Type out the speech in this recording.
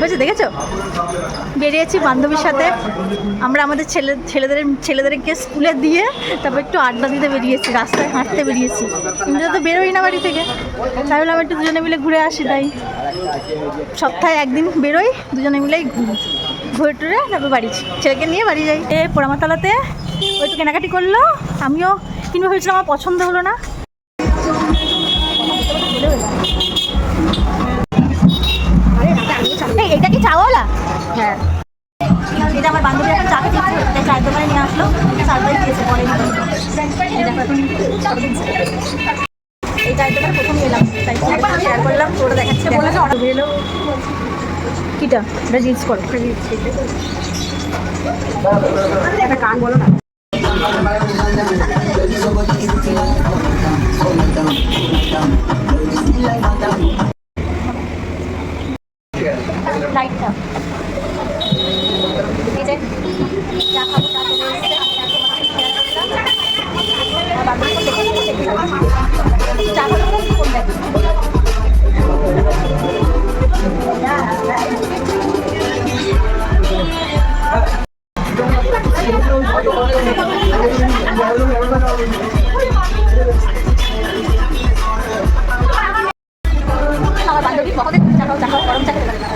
হয়েছে, দেখেছ? বেরিয়েছি বান্ধবীর সাথে। আমরা আমাদের ছেলে ছেলেদের ছেলেদেরকে স্কুলে দিয়ে তারপর একটু আড্ডা দিতে বেরিয়েছি, রাস্তায় হাঁটতে বেরিয়েছি। কিন্তু তো বেরোই না বাড়ি থেকে। তাই বলে আমরা একটু দুজনে মিলে ঘুরে আসি, তাই। সপ্তাহে একদিন বেরোই, দুজনে মিলেই ঘুরি। ঘুরে টুরে তারপর বাড়ি ছেলেকে নিয়ে বাড়ি যাই। এ পোড়ামাতলাতে ওই তো কেনাকাটি করল। আমিও কিনবো ভেবেছিলাম, আমার পছন্দ হলো না। এটা আমার বান্ধবী একটা চা খেতে ইচ্ছে চায়ের দোকানে নিয়ে আসলো। সারপ্রাইজ দিয়েছে পরে এই চায়ের দোকানে প্রথম এলাম তাই একবার শেয়ার করলাম তোরা দেখাচ্ছে। বলেছে অর্ডার। এলো কিটা? এটা রিলস করো একটা গান বলো না। লাইটটা আমার বান্ধবী বকতে চা খাও চা খাও গরম চা